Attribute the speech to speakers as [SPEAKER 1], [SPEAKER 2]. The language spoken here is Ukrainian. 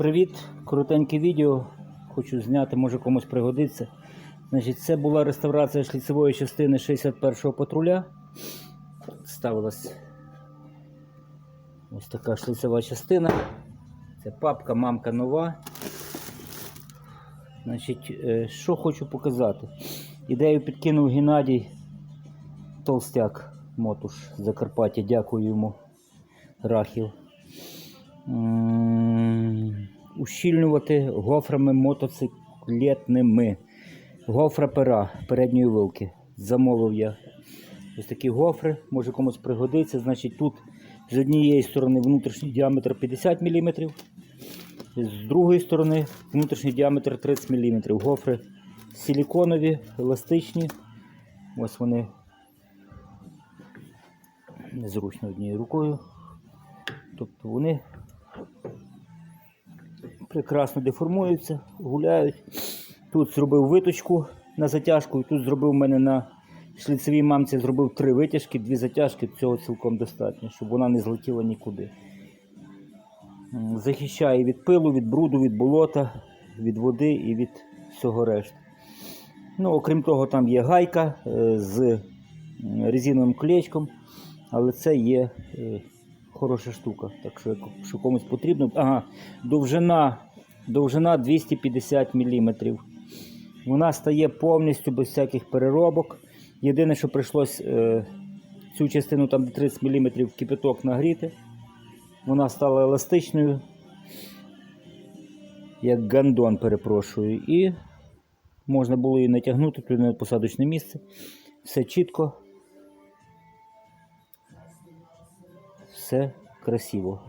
[SPEAKER 1] Привіт! Коротеньке відео. Хочу зняти, може комусь пригодиться. Значить, це була реставрація шліцевої частини 61-го патруля. Ставилась ось така шліцева частина. Це папка, мамка нова. Значить, е, що хочу показати. Ідею підкинув Геннадій Толстяк, мотуш Закарпаття. Дякую йому. Рахів. Ущільнювати гофрами мотоциклетними. Гофра пера передньої вилки. Замовив я ось такі гофри, може комусь пригодиться. Значить, тут з однієї сторони внутрішній діаметр 50 мм, з другої сторони внутрішній діаметр 30 мм. Гофри силіконові, еластичні. Ось вони незручно однією рукою. Тобто вони прекрасно деформуються, гуляють. Тут зробив виточку на затяжку, і тут зробив у мене на шліцевій мамці зробив три витяжки, дві затяжки, цього цілком достатньо, щоб вона не злетіла нікуди. Захищає від пилу, від бруду, від болота, від води і від всього решти. Ну, окрім того, там є гайка е, з резиновим колечком, але це є е, хороша штука. Так що, якщо комусь потрібно. Ага, довжина, довжина 250 мм. Вона стає повністю без всяких переробок. Єдине, що прийшлось е, цю частину там де 30 мм кипяток нагріти. Вона стала еластичною, як гандон, перепрошую. І можна було її натягнути туди на посадочне місце. Все чітко. Все красиво.